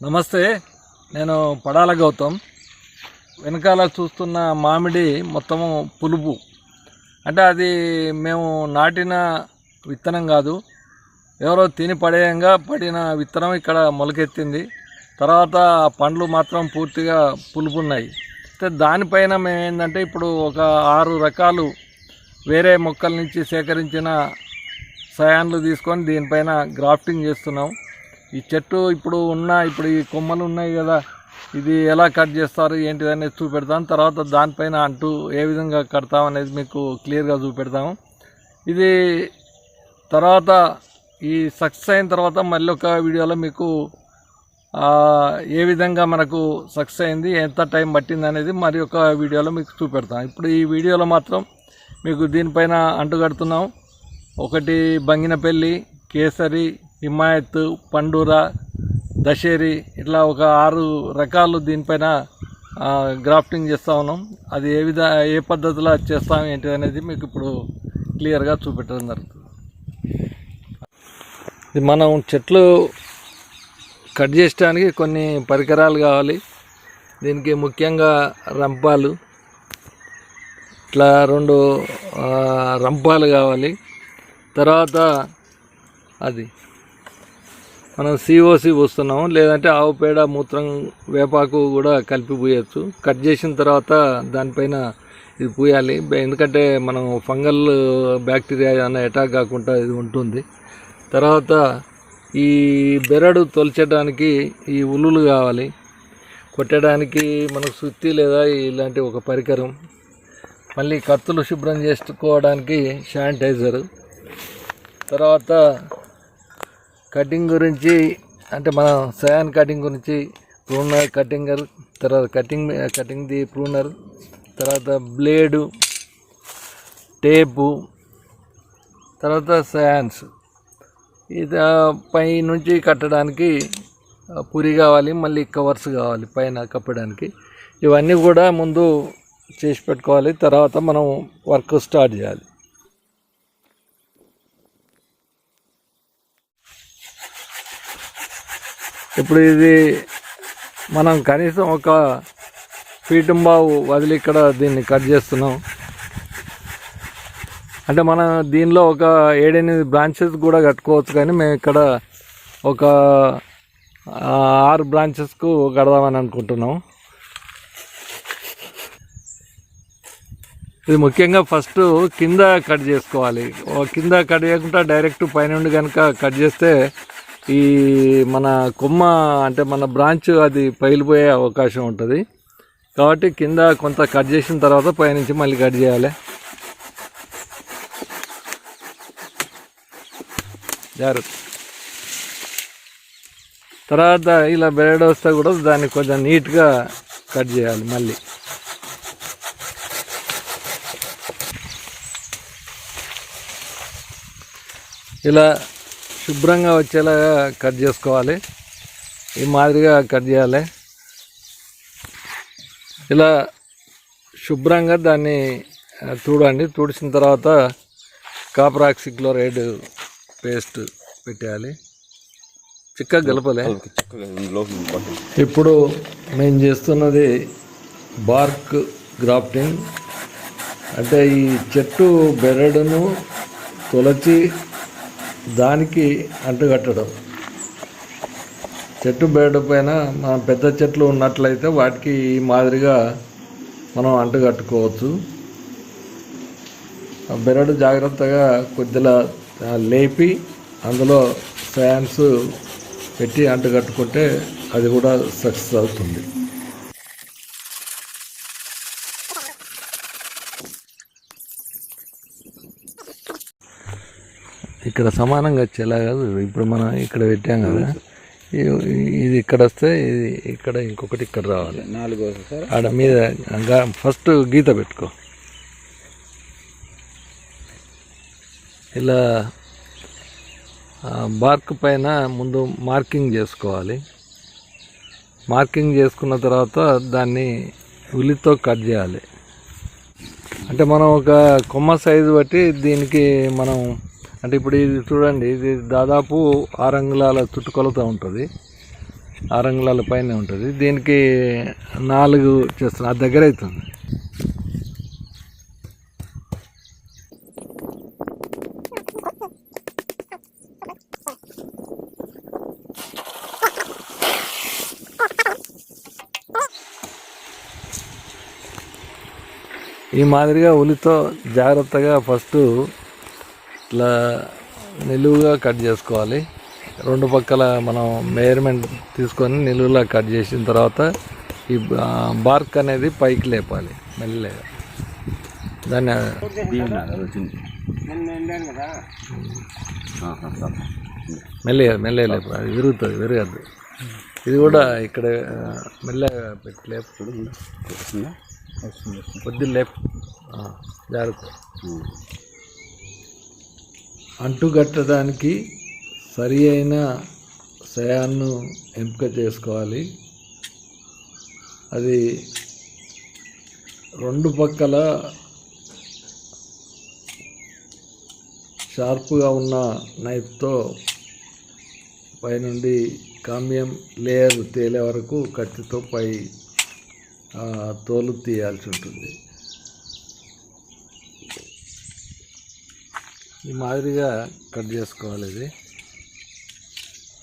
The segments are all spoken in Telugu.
నమస్తే నేను పడాల గౌతమ్. వెనకాల చూస్తున్న మామిడి మొత్తము పులుపు. అంటే అది మేము నాటిన విత్తనం కాదు. ఎవరో తిని పడేయంగా పడిన విత్తనం ఇక్కడ మొలకెత్తింది. తర్వాత పండ్లు మాత్రం పూర్తిగా పులుపు ఉన్నాయి అయితే దానిపైన మేము ఏంటంటే ఇప్పుడు ఒక ఆరు రకాలు వేరే మొక్కల నుంచి సేకరించిన సయాన్లు తీసుకొని దీనిపైన గ్రాఫ్టింగ్ చేస్తున్నాం. ఈ చెట్టు ఇప్పుడు ఉన్న ఇప్పుడు ఈ కొమ్మలు ఉన్నాయి కదా ఇది ఎలా కట్ చేస్తారు ఏంటిది అనేది చూపెడతాం. తర్వాత దానిపైన అంటూ ఏ విధంగా కడతాం అనేది మీకు క్లియర్గా చూపెడతాము. ఇది తర్వాత ఈ సక్సెస్ అయిన తర్వాత మళ్ళీ ఒక వీడియోలో మీకు ఏ విధంగా మనకు సక్సెస్ అయింది ఎంత టైం పట్టింది అనేది మరి ఒక వీడియోలో మీకు చూపెడతాం. ఇప్పుడు ఈ వీడియోలో మాత్రం మీకు దీనిపైన అంటుకడుతున్నాం ఒకటి బంగినపల్లి కేసరి హిమాయత్ పండూర దశేరి ఇట్లా ఒక ఆరు రకాలు దీనిపైన గ్రాఫ్టింగ్ చేస్తూ ఉన్నాం. అది ఏ విధ ఏ పద్ధతిలో చేస్తాం ఏంటి అనేది మీకు ఇప్పుడు క్లియర్గా చూపెట్టడం జరుగుతుంది. ఇది మనం చెట్లు కట్ చేయడానికి కొన్ని పరికరాలు కావాలి. దీనికి ముఖ్యంగా రంపాలు ఇట్లా రెండు రంపాలు కావాలి. తర్వాత అది మనం సిఓసి పోస్తున్నాము లేదంటే ఆవు పేడ మూత్రం వేపాకు కూడా కలిపి పూయచ్చు. కట్ చేసిన తర్వాత దానిపైన ఇది పూయాలి. ఎందుకంటే మనం ఫంగల్ బ్యాక్టీరియా ఏమైనా అటాక్ కాకుండా ఇది ఉంటుంది. తర్వాత ఈ బెరడు తొలచడానికి ఈ ఉల్లులు కావాలి. కొట్టడానికి మనకు సుత్తి లేదా ఇలాంటి ఒక పరికరం. మళ్ళీ కత్తులు శుభ్రం చేసుకోవడానికి శానిటైజర్. తర్వాత కటింగ్ గురించి అంటే మన సయాన్ కటింగ్ గురించి ప్రూనర్ కటింగర్ తర్వాత కటింగ్ కటింగ్ ది ప్రూనర్ తర్వాత బ్లేడు టేపు తర్వాత సయాన్స్. ఇది పై నుంచి కట్టడానికి పురి కావాలి మళ్ళీ కవర్స్ కావాలి పైన కప్పడానికి. ఇవన్నీ కూడా ముందు చేసి పెట్టుకోవాలి తర్వాత మనం వర్క్ స్టార్ట్ చేయాలి. ఇప్పుడు ఇది మనం కనీసం ఒక పీటుంబావు వదిలి ఇక్కడ దీన్ని కట్ చేస్తున్నాం. అంటే మనం దీనిలో ఒక ఏడెనిమిది బ్రాంచెస్ కూడా కట్టుకోవచ్చు కానీ మేము ఇక్కడ ఒక ఆరు బ్రాంచెస్కు కడదామని అనుకుంటున్నాం. ఇది ముఖ్యంగా ఫస్ట్ కింద కట్ చేసుకోవాలి. కింద కట్ చేయకుండా డైరెక్ట్ పైనుండి కనుక కట్ చేస్తే ఈ మన కొమ్మ అంటే మన బ్రాంచ్ అది పగిలిపోయే అవకాశం ఉంటుంది. కాబట్టి కింద కొంత కట్ చేసిన తర్వాత పైనుంచి మళ్ళీ కట్ చేయాలి. జాగ్రత్త. తర్వాత ఇలా బెరడ్ వస్తే కూడా దాన్ని కొంచెం నీట్గా కట్ చేయాలి మళ్ళీ. ఇలా శుభ్రంగా వచ్చేలాగా కట్ చేసుకోవాలి. ఈ మాదిరిగా కట్ చేయాలి. ఇలా శుభ్రంగా దాన్ని తుడండి తుడిచిన తర్వాత కాపర్ ఆక్సిక్లోరైడ్ పేస్ట్ పెట్టేయాలి. చిక్కగా గలపలే ఇప్పుడు మేము చేస్తున్నది బార్క్ గ్రాఫ్టింగ్. అంటే ఈ చెట్టు బెరడును తొలచి దానికి అంటుకట్టడం చెట్టు బెరడు పైన మన పెద్ద చెట్లు ఉన్నట్లయితే వాటికి ఈ మాదిరిగా మనం అంటుకట్టుకోవచ్చు ఆ బెరడు జాగ్రత్తగా కొద్దిగా లేపి అందులో ఫ్యాన్స్ పెట్టి అంటుకట్టుకుంటే అది కూడా సక్సెస్ అవుతుంది. ఇక్కడ సమానంగా వచ్చేలా కాదు. ఇప్పుడు మనం ఇక్కడ పెట్టాం కదా. ఇది ఇక్కడ వస్తే ఇది ఇక్కడ ఇంకొకటి ఇక్కడ రావాలి. నాలుగు ఆడ మీద ఫస్ట్ గీత పెట్టుకో. ఇలా బార్క్ పైన ముందు మార్కింగ్ చేసుకోవాలి. మార్కింగ్ చేసుకున్న తర్వాత దాన్ని ఉలితో కట్ చేయాలి. అంటే మనం ఒక కొమ్మ సైజు బట్టి దీనికి మనం అంటే ఇప్పుడు ఇది చూడండి ఇది దాదాపు ఆరంగుళాల చుట్టుకొలతో చుట్టుకొలత ఉంటుంది. ఆరంగుళాల పైన ఉంటుంది. దీనికి నాలుగు చేస్తున్నా అది దగ్గర అవుతుంది. ఈ మాదిరిగా ఉలితో జాగ్రత్తగా ఫస్ట్ ఇట్లా నిలువుగా కట్ చేసుకోవాలి. రెండు పక్కల మనం మేజర్మెంట్ తీసుకొని నిలువులా కట్ చేసిన తర్వాత ఈ బార్క్ అనేది పైకి లేపాలి మెల్లగా. దాన్ని మెల్లగా మెల్లగా లేపు అది విరుగుతుంది విరగద్దు ఇది కూడా ఇక్కడ మెల్లగా పెట్టి లేపు కొద్ది లేపు. ఆ, అంటుగట్టడానికి సరి అయిన సయాన్ను ఎంపిక చేసుకోవాలి. అది రెండు పక్కల షార్ప్గా ఉన్న నైఫ్తో పైనుండి కామ్యం లేయర్ తేలే వరకు కత్తితో పై తోలు తీయాల్సి ఉంటుంది. ఈ మాదిరిగా కట్ చేసుకోవాలి ఇది.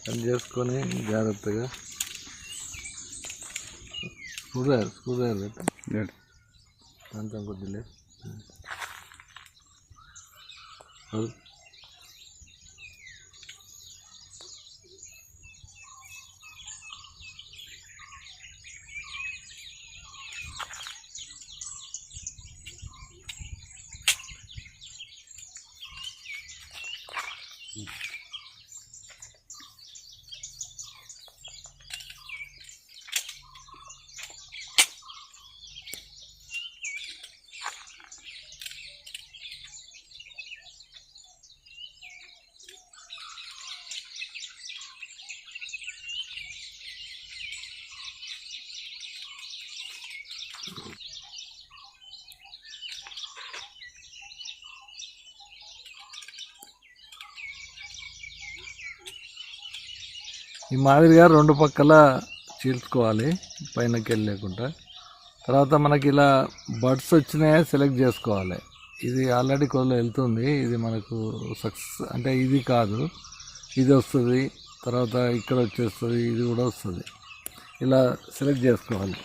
కట్ చేసుకొని జాగ్రత్తగా స్క్రూ డ్రైవర్ స్క్రూ డ్రైవర్ పెట్టు అంతా కొద్దిలే ఈ మాదిరిగా రెండు పక్కల చీల్చుకోవాలి పైనకి వెళ్ళకుండా తర్వాత మనకి ఇలా బడ్స్ వచ్చినాయా సెలెక్ట్ చేసుకోవాలి. ఇది ఆల్రెడీ కొద్దిలో వెళ్తుంది. ఇది మనకు సక్సెస్ అంటే ఇది కాదు. ఇది వస్తుంది తర్వాత ఇక్కడ వచ్చేస్తుంది ఇది కూడా వస్తుంది. ఇలా సెలెక్ట్ చేసుకోవాలి.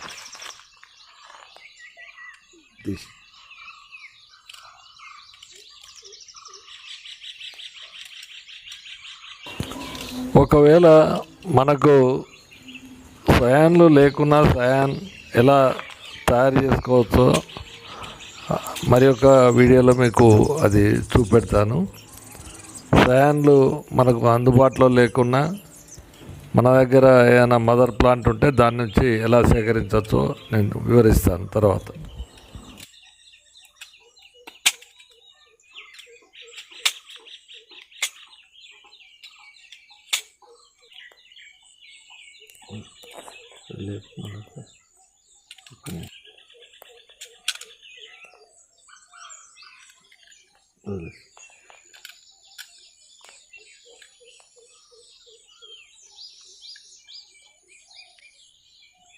ఒకవేళ మనకు సయాన్లు లేకున్నా సయాన్ ఎలా తయారు చేసుకోవచ్చో మరి ఒక వీడియోలో మీకు అది చూపెడతాను. సయాన్లు మనకు అందుబాటులో లేకున్నా మన దగ్గర ఏమైనా మదర్ ప్లాంట్ ఉంటే దాని నుంచి ఎలా సేకరించవచ్చో నేను వివరిస్తాను తర్వాత.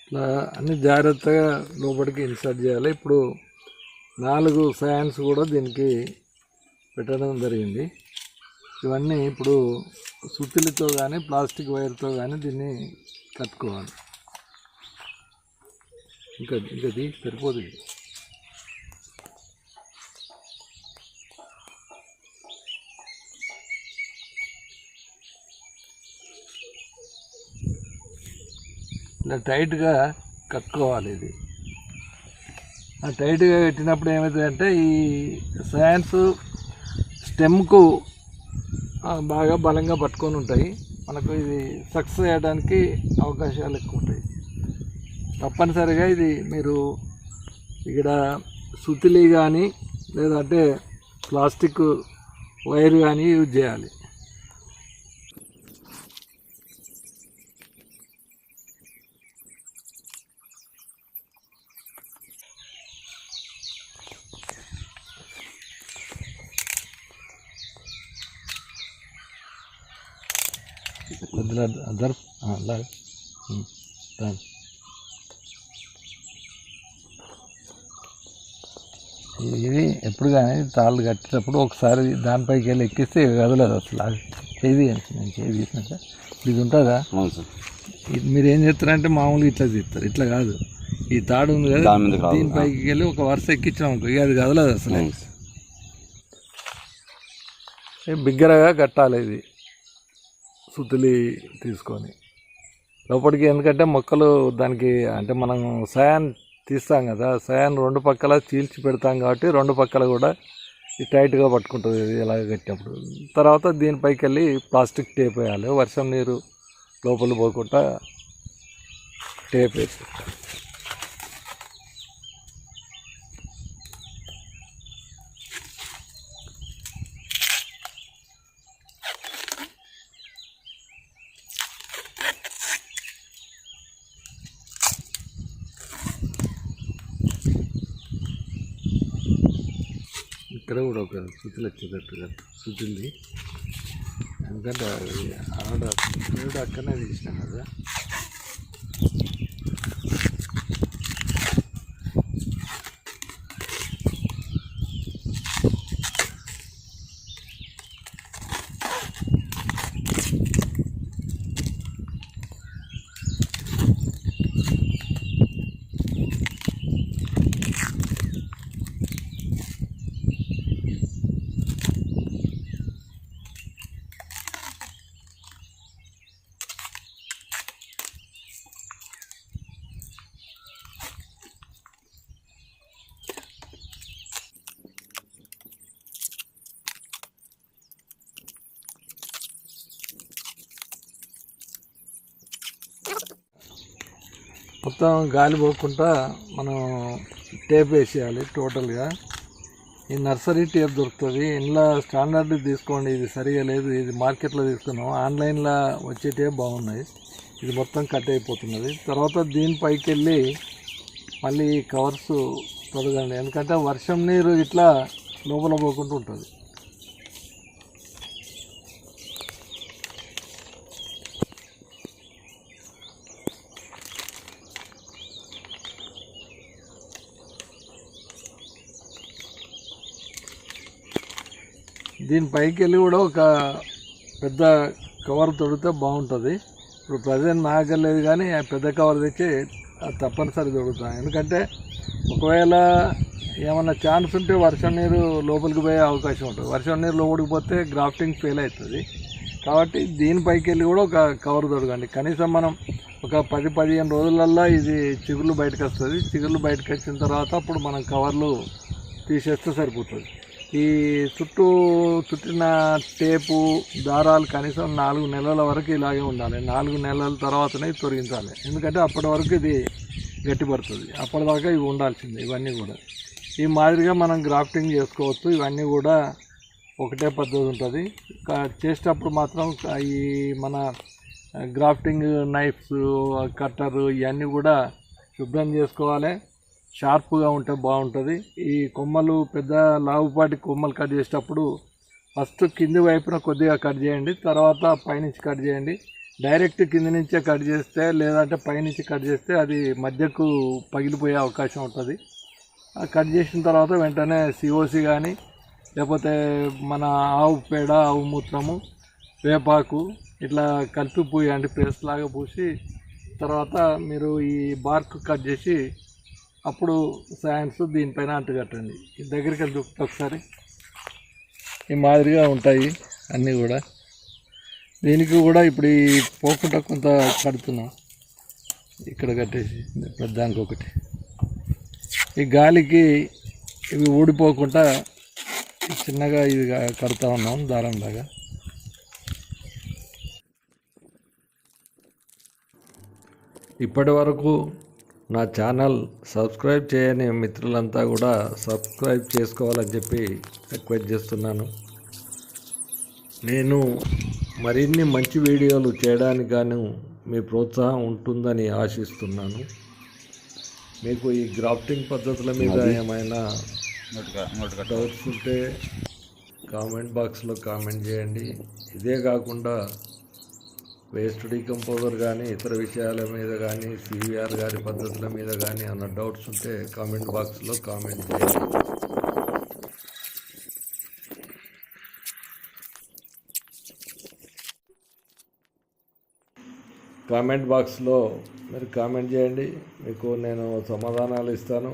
ఇట్లా అన్ని జాగ్రత్తగా లోపలికి ఇన్సర్ట్ చేయాలి. ఇప్పుడు నాలుగు ఫ్యాన్స్ కూడా దీనికి పెట్టడం జరిగింది. ఇవన్నీ ఇప్పుడు సుత్తిలతో కానీ ప్లాస్టిక్ వైర్తో కానీ దీన్ని కట్టుకోవాలి. ఇంకా ఇంకా ఇది సరిపోదు ఇలా టైట్గా కట్టుకోవాలి ఇది. ఆ టైట్గా కట్టినప్పుడు ఏమవుతుందంటే ఈ సయాన్స్ స్టెమ్కు బాగా బలంగా పట్టుకొని ఉంటాయి. మనకు ఇది సక్సెస్ అయ్యడానికి అవకాశాలు ఎక్కువ ఉంటాయి. తప్పనిసరిగా ఇది మీరు ఇక్కడ సుతిలి కానీ లేదంటే ప్లాస్టిక్ వైర్ కానీ యూజ్ చేయాలి. కొద్దిగా జరుపు అలాగే ఉమ్, రండి. ఇది ఎప్పుడు కానీ తాళ్ళు కట్టేటప్పుడు ఒకసారి దానిపైకి వెళ్ళి ఎక్కిస్తే కదలదు అసలు. అది చేయి నేను చేయి తీసినాక ఇది ఉంటుందా? ఇది మీరు ఏం చేస్తారంటే మామూలుగా ఇట్లా తీస్తారు ఇట్లా కాదు. ఈ తాడు ఉంది కదా దీనిపైకి వెళ్ళి ఒక వరుస ఎక్కించాం ఇక అది కదలదు అసలు. బిగ్గరగా కట్టాలి ఇది. సుత్తులి తీసుకొని. లోపలికి ఎందుకంటే మొక్కలు దానికి అంటే మనం సయాన్ తీస్తాం కదా. సయాన్ రెండు పక్కల చీల్చి పెడతాం కాబట్టి రెండు పక్కల కూడా టైట్గా పట్టుకుంటుంది ఇలాగ కట్టినప్పుడు. తర్వాత దీనిపైకి వెళ్ళి ప్లాస్టిక్ టేప్ వేయాలి. వర్షం నీరు లోపల పోకుండా టేప్ వేసి ఇక్కడ కూడా ఒక శుద్ధులు వచ్చేటట్టుగా శుద్ధుల్ది ఎందుకంటే అది ఆడ అక్కడనే తీసినాం కదా. మొత్తం గాలి పోకుండా మనం టేప్ వేసేయాలి టోటల్గా. ఈ నర్సరీ టేప్ దొరుకుతుంది. ఇంట్లో స్టాండర్డ్ తీసుకోండి. ఇది సరిగా లేదు. ఇది మార్కెట్లో తీసుకున్నాం ఆన్లైన్లో వచ్చే టేప్ బాగున్నాయి. ఇది మొత్తం కట్ అయిపోతున్నది. తర్వాత దీనిపైకి వెళ్ళి మళ్ళీ కవర్స్ తొలగండి ఎందుకంటే వర్షం నీరు ఇట్లా లోపల పోకుండా ఉంటుంది. దీని పైకి వెళ్ళి కూడా ఒక పెద్ద కవర్ తొడితే బాగుంటుంది. ఇప్పుడు ప్రజెంట్ నాగలేదు కానీ ఆ పెద్ద కవర్ తెచ్చి అది తప్పనిసరి దొరుకుతాం ఎందుకంటే ఒకవేళ ఏమన్నా ఛాన్స్ ఉంటే వర్షం నీరు లోపలికి పోయే అవకాశం ఉంటుంది. వర్షం నీరు లోపలికి పోతే గ్రాఫ్టింగ్ ఫెయిల్ అవుతుంది. కాబట్టి దీనిపైకి వెళ్ళి కూడా ఒక కవర్ దొరకండి కనీసం మనం ఒక పది పదిహేను రోజులల్లో ఇది చిగుళ్ళు బయటకు వస్తుంది చిగుళ్ళు బయటకు వచ్చిన తర్వాత అప్పుడు మనం కవర్లు తీసేస్తే సరిపోతుంది. ఈ చుట్టూ చుట్టిన టేపు దారాలు కనీసం నాలుగు నెలల వరకు ఇలాగే ఉండాలి. నాలుగు నెలల తర్వాతనే తొలగించాలి. ఎందుకంటే అప్పటి వరకు ఇది గట్టిపడుతుంది. అప్పటిదాకా ఇవి ఉండాల్సింది ఇవన్నీ కూడా. ఈ మాదిరిగా మనం గ్రాఫ్టింగ్ చేసుకోవచ్చు. ఇవన్నీ కూడా ఒకటే పద్ధతి ఉంటుంది. కా- చేసేటప్పుడు మాత్రం ఈ మన గ్రాఫ్టింగ్ నైఫ్స్ కట్టరు ఇవన్నీ కూడా శుభ్రం చేసుకోవాలి. షార్ప్గా ఉంటే బాగుంటుంది. ఈ కొమ్మలు పెద్ద లావుపాటి కొమ్మలు కట్ చేసేటప్పుడు ఫస్ట్ కింది వైపున కొద్దిగా కట్ చేయండి తర్వాత పైనుంచి కట్ చేయండి. డైరెక్ట్ కింది నుంచే కట్ చేస్తే లేదంటే పైనుంచి కట్ చేస్తే అది మధ్యకు పగిలిపోయే అవకాశం ఉంటుంది. ఆ కట్ చేసిన తర్వాత వెంటనే సిఓసి కానీ లేకపోతే మన ఆవు పేడ ఆవు మూత్రము వేపాకు ఇట్లా కలిపి పూయండి పేస్ట్ లాగా పూసి తర్వాత మీరు ఈ బార్క్ కట్ చేసి అప్పుడు సైన్స్ దీనిపైన అంటుకట్టండి ఈ దగ్గరికి వెళ్ళి ఒకసారి. ఈ మాదిరిగా ఉంటాయి అన్నీ కూడా. దీనికి కూడా ఇప్పుడు ఈ పోకుండా కొంత కడుతున్నాం. ఇక్కడ కట్టేసి పెద్దానికి ఒకటి. ఈ గాలికి ఇవి ఊడిపోకుండా చిన్నగా ఇది కడతా ఉన్నాం దారంలాగా ఇప్పటి వరకు నా ఛానల్ సబ్స్క్రైబ్ చేయని మిత్రులంతా కూడా సబ్స్క్రైబ్ చేసుకోవాలని చెప్పి రిక్వెస్ట్ చేస్తున్నాను. నేను మరిన్ని మంచి వీడియోలు చేయడానికి గాను మీ ప్రోత్సాహం ఉంటుందని ఆశిస్తున్నాను. మీకు ఈ గ్రాఫ్టింగ్ పద్ధతుల మీద ఏమైనా డౌట్స్ ఉంటే కామెంట్ బాక్స్లో కామెంట్ చేయండి. ఇదే కాకుండా వేస్ట్ డీకంపోజర్ కానీ ఇతర విషయాల మీద కానీ సివిఆర్ గారి పద్ధతుల మీద కానీ అన్న డౌట్స్ ఉంటే కామెంట్ బాక్స్లో కామెంట్ చేయండి. కామెంట్ బాక్స్లో మీరు కామెంట్ చేయండి. మీకు నేను సమాధానాలు ఇస్తాను.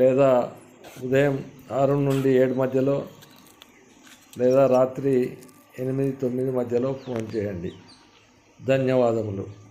లేదా ఉదయం ఆరు నుండి ఏడు మధ్యలో లేదా రాత్రి ఎనిమిది తొమ్మిది మధ్యలో ఫోన్ చేయండి. ధన్యవాదములు.